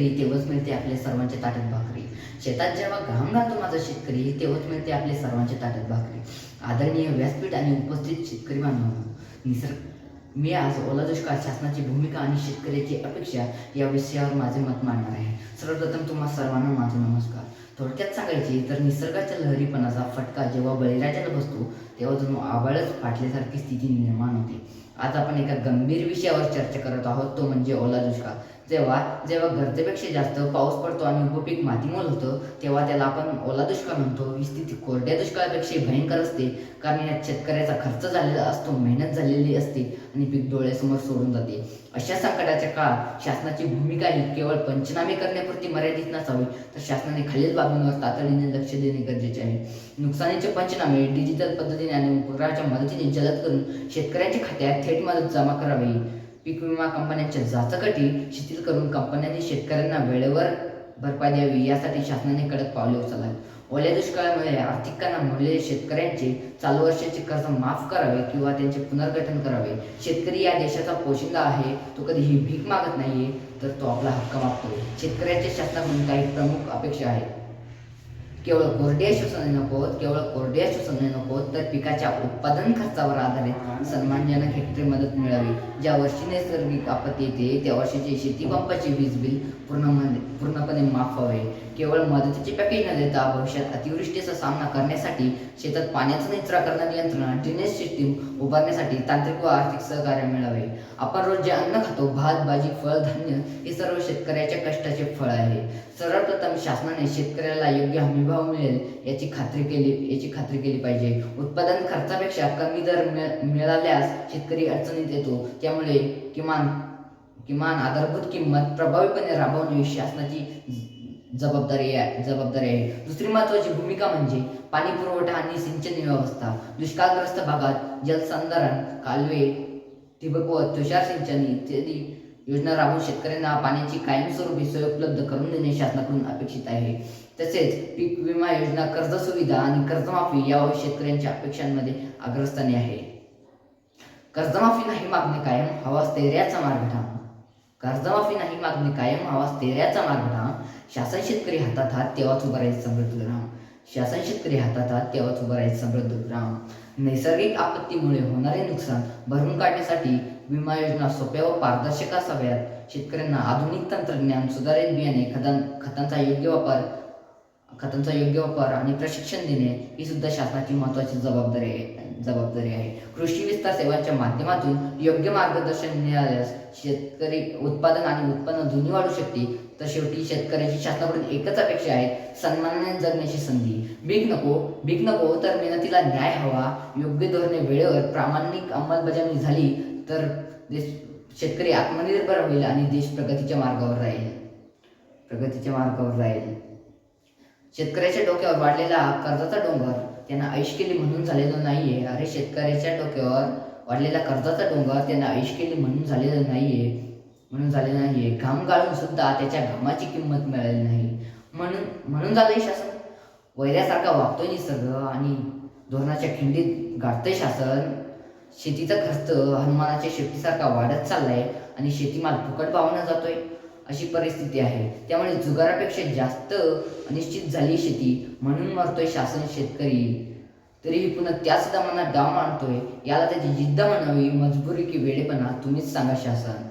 शेतकरी तेव्हाच मिळते आपल्या सर्वांच्या ताटात भाकरी. शेतात जेव्हा घाम घालतो माझा शेतकरी तेव्हाच मिळते आपल्या सर्वांच्या ताटात भाकरी. आदरणीय व्यासपीठ आणि उपस्थित शेतकरी बांधवांनो निसर्ग मी आज ओला दुष्काळ शासनाची भूमिका आणि शेतकऱ्याची अपेक्षा या विषयावर माझे मत मांडणार आहे. सर्वप्रथम तुम्हा सर्वांना माझा नमस्कार. थोडक्यात सांगायचे तर निसर्गाच्या लहरीपणाचा फटका जेव्हा बळीराजाला बसतो तेव्हा जणू आबाळच फाटल्यासारखी स्थिती निर्माण होते. आज आपण एका गंभीर विषयावर चर्चा करत आहोत तो म्हणजे ओला दुष्काळ जेव्हा जेव्हा गरजेपेक्षा जास्त पाऊस पडतो आणि उपपीक मातीमोल होतं तेव्हा त्याला आपण ओला दुष्काळ म्हणतो. ही स्थिती कोरड्या दुष्काळापेक्षा भयंकर असते कारण यात शेतकऱ्याचा खर्च झालेला असतो मेहनत झालेली असते आणि पीक डोळ्यासमोर सोडून जाते. अशा संकटाच्या काळात शासनाची भूमिका ही केवळ पंचनामे करण्यापुरती मर्यादित नसावी तर शासनाने खालील बाबींवर तातडीने लक्ष देणे गरजेचे आहे. नुकसानीचे पंचनामे डिजिटल पद्धतीने आणि उपग्रहाच्या मदतीने जलद करून शेतकऱ्यांच्या खात्यात थेट मदत जमा करावी. पीक विमा कंपन्यांच्या जाचकटी शिथिल करून कंपन्यांनी शेतकऱ्यांना वेळेवर भरपाई द्यावी यासाठी शासनाने कडक पावले उचलावी ओल्या दुष्काळामुळे आर्थिक कानामुळे शेतकऱ्यांचे चालू वर्षाचे कर्ज माफ करावे किंवा त्यांचे पुनर्गठन करावे. शेतकरी या देशाचा पोशिंदा आहे तो कधीही भीक मागत नाहीये तर तो आपला हक्क मागतो शेतकऱ्यांच्या शासनाकडून काही प्रमुख अपेक्षा आहेत. केवळ कोरडे श्वसन नकोत केवळ कोरडे श्वसन नकोत तर पिकाच्या उत्पादन खर्चावर आधारित सन्मानजनक हेक्टरी मदत मिळावी. ज्या वर्षी नैसर्गिक आपत्ती येते त्या वर्षीचे शेती पंपाचे वीज बिल पूर्ण पूर्णपणे माफ व्हावे. केवळ मदतीचे पॅकेज न देता भविष्यात अतिवृष्टीचा सामना करण्यासाठी शेतात पाण्याचा निचरा करणारी नियंत्रण ड्रेनेज सिस्टीम उभारण्यासाठी तांत्रिक व आर्थिक सहकार्य मिळावे. आपण रोज जे अन्न खातो भात भाजी फळ धान्य हे सर्व शेतकऱ्याच्या कष्टाचे फळ आहे. सर्वप्रथम शासनाने शेतकऱ्याला योग्य हमीभाव मिळेल याची खात्री केली याची खात्री केली पाहिजे. उत्पादन खर्चापेक्षा कमी दर मिळाल्यास शेतकरी अडचणीत येतो. त्यामुळे किमान किमान आधारभूत किंमत प्रभावीपणे राबवणे शासनाची जबाबदारी आहे जबाबदारी आहे. दुसरी महत्त्वाची भूमिका म्हणजे पाणी पुरवठा आणि सिंचन व्यवस्था. दुष्काळग्रस्त भागात जलसंधारण कालवे ठिबक व तुषार सिंचन इत्यादी योजना राबवून शेतकऱ्यांना पाण्याची कायमस्वरूपी सोय उपलब्ध करून देणे शासनाकडून अपेक्षित आहे. तसेच पीक विमा योजना कर्ज सुविधा आणि कर्जमाफी यावर शेतकऱ्यांच्या अपेक्षांमध्ये अग्रस्थानी आहे. कर्जमाफी नाही मागणे कायम हवा स्थैर्याचा मार्ग ठाम कर्जमाफी नाही मागणे कायम हवा स्थैर्याचा मार्ग ठाम शासन शेतकरी हातात हात तेव्हाच उभा राहायचं समृद्ध ग्राम. शासन शेतकरी हातात हात तेव्हाच उभा राहायचं समृद्ध ग्राम. नैसर्गिक आपत्तीमुळे होणारे नुकसान भरून काढण्यासाठी विमा योजना सोप्या व पारदर्शक असाव्यात. शेतकऱ्यांना आधुनिक तंत्रज्ञान सुधारित बियाणे खतां खतांचा योग्य वापर खतांचा योग्य वापर आणि प्रशिक्षण देणे ही सुद्धा शासनाची महत्त्वाची जबाबदारी आहे जबाबदारी आहे. कृषी विस्तार सेवांच्या माध्यमातून योग्य मार्गदर्शन मिळाल्यास शेतकरी उत्पादन आणि उत्पन्न दोन्ही वाढू शकते. तर शेवटी शेतकऱ्याची शासनाकडून एकच अपेक्षा आहे सन्मानाने जगण्याची संधी. भीक नको भीक नको तर मेहनतीला न्याय हवा. योग्य धोरणे वेळेवर प्रामाणिक अंमलबजावणी झाली तर देश शेतकरी आत्मनिर्भर होईल आणि देश प्रगतीच्या मार्गावर राहील. प्रगतीच्या मार्गावर राहील. शेतकऱ्याच्या डोक्यावर वाढलेला कर्जाचा डोंगर त्यांना ऐश केली म्हणून झालेला नाहीये. अरे शेतकऱ्याच्या डोक्यावर वाढलेला कर्जाचा डोंगर त्यांना ऐश केली म्हणून झालेलं नाहीये. म्हणून झालेला नाहीये. घाम गाळून सुद्धा त्याच्या घामाची किंमत मिळाली नाही. म्हणून म्हणून झालंय शासन. वैऱ्यासारखा वागतोय निसर्ग आणि धोरणाच्या खिंडीत गाठतंय शासन. शेतीचा खर्च हनुमानाच्या शेतीसारखा वाढत चाललाय आणि शेतीमाल फुकट भावना जातोय अशी परिस्थिती आहे. त्यामुळे जुगारापेक्षा जास्त अनिश्चित झाली शेती म्हणून मरतोय शासन शेतकरी. तरीही पुन्हा त्याच दमाना डाव मारतोय याला त्याची जिद्द म्हणावी मजबुरी की वेडेपणा तुम्हीच सांगा शासन.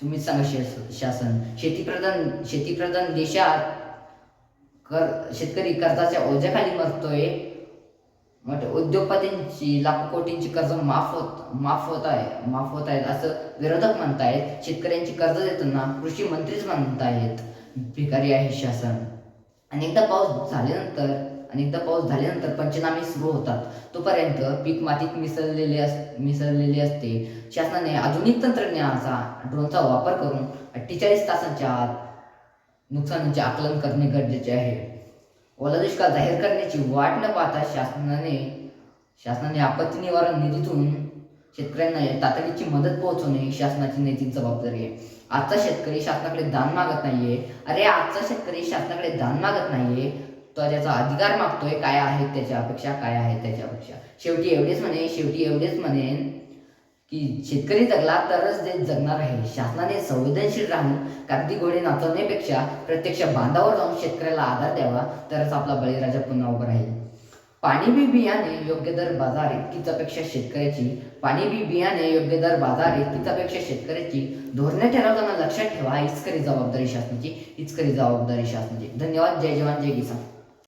तुम्हीच सांगा शास- शासन. शेतीप्रधान शेतीप्रधान देशात कर शेतकरी कर्जाच्या ओझ्याखाली मरतोय मग उद्योगपतींची लाखो कोटींची कर्ज माफ होत माफ होत आहे माफ होत आहेत असं विरोधक म्हणतायत शेतकऱ्यांची कर्ज देताना कृषी मंत्रीच म्हणतायत भिकारी आहे शासन. अनेकदा पाऊस झाल्यानंतर अनेकदा पाऊस झाल्यानंतर पंचनामे सुरू होतात. तोपर्यंत पीक मातीत मिसळलेले अस मिसळलेले असते. शासनाने आधुनिक तंत्रज्ञानाचा ड्रोनचा वापर करून अठ्ठेचाळीस तासांच्या आत नुकसानीचे आकलन करणे गरजेचे आहे. ओला दुष्काळ जाहीर करण्याची वाट न पाहता शासनाने शासनाने आपत्ती निवारण निधीतून शेतकऱ्यांना तातडीची मदत पोहोचवणे ही शासनाची नैतिक जबाबदारी आहे. आजचा शेतकरी शासनाकडे दान मागत नाहीये. अरे आजचा शेतकरी शासनाकडे दान मागत नाहीये. तो त्याचा अधिकार मागतोय. काय आहे त्याच्या अपेक्षा? काय आहे त्याच्या अपेक्षा? शेवटी एवढेच म्हणे शेवटी एवढेच म्हणेन की शेतकरी जगला तरच देश जगणार आहे. शासनाने संवेदनशील राहून कागदी घोडे नाचवण्यापेक्षा प्रत्यक्ष बांधावर जाऊन शेतकऱ्याला आधार द्यावा तरच आपला बळीराजा पुन्हा उभा राहील. पाणी बी बियाणे योग्य दर बाजार इतकीच अपेक्षा शेतकऱ्याची. पाणी बी बियाणे योग्य दर बाजार इतकीच अपेक्षा शेतकऱ्याची. धोरणे ठरवताना लक्षात ठेवा इचकरी जबाबदारी शासनाची इचकरी जबाबदारी शासनाची. धन्यवाद. जय जवान जय किसान.